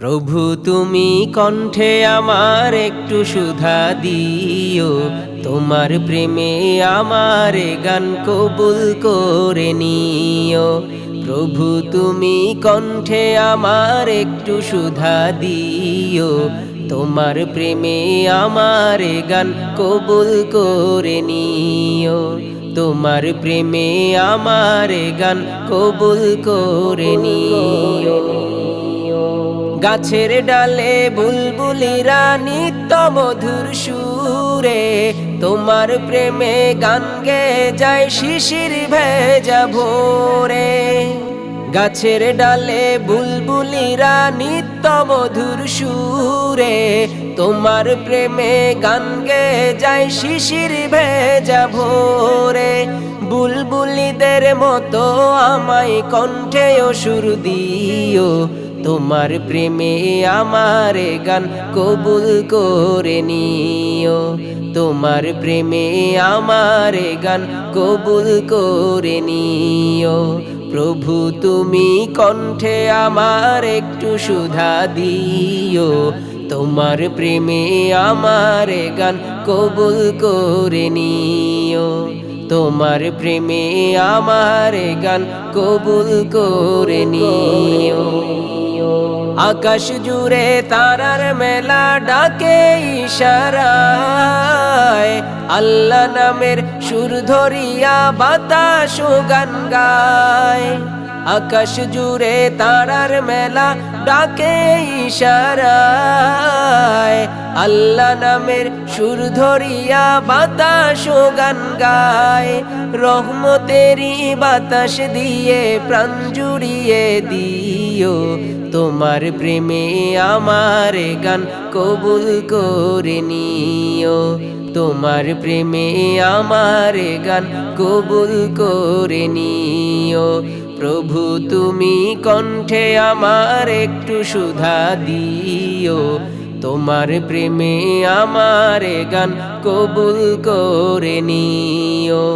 প্রভু, তুমি কণ্ঠে আমার একটু সুধা দিও। তোমার প্রেমে আমার গান কবুল করে নিও। প্রভু, তুমি কণ্ঠে আমার একটু সুধা দিও। তোমার প্রেমে আমার গান কবুল করে নিও। তোমার প্রেমে আমার গান কবুল করে নিও। গাছের ডালে বুলবুলিরা নিত্য মধুর সুরে, তোমার প্রেমে গান গে যায় শিশির ভেজা ভোরে। গাছের ডালে বুলবুলিরা নিত্য মধুর সুরে, তোমার প্রেমে গান গে যায় শিশির ভেজা ভোরে। বুলবুলিদের মতো আমায় কণ্ঠে সুর দিও তোমার প্রেমে আমার গান কবুল করে নিও। তোমার প্রেমে আমার গান কবুল করে নিও। প্রভু, তুমি কণ্ঠে আমার একটু সুধা দিও। তোমার প্রেমে আমার গান কবুল করে নিও। তোমার প্রেমে আমার গান কবুল করে নিও। আকাশ জুড়ে তারার মেলা ডাকে ইশারায়। আল্লাহ নামের সুর ধরিয়া বাতাস গান গায়। আকাশ জুড়ে তারার মেলা ডাকে ইশারায়। আল্লাহ নামের সুর ধরিয়া বাতাস গান গায়। রহমতেরি বাতাস দিয়ে প্রাণ জুড়িয়ে দিও। তোমার প্রেমে আমার গান কবুল করে নিও। তোমার প্রেমে আমার গান কবুল করে নিও। প্রভু তুমি কণ্ঠে আমার একটু সুধা দিও। তোমার প্রেমে আমার গান কবুল করে নিও।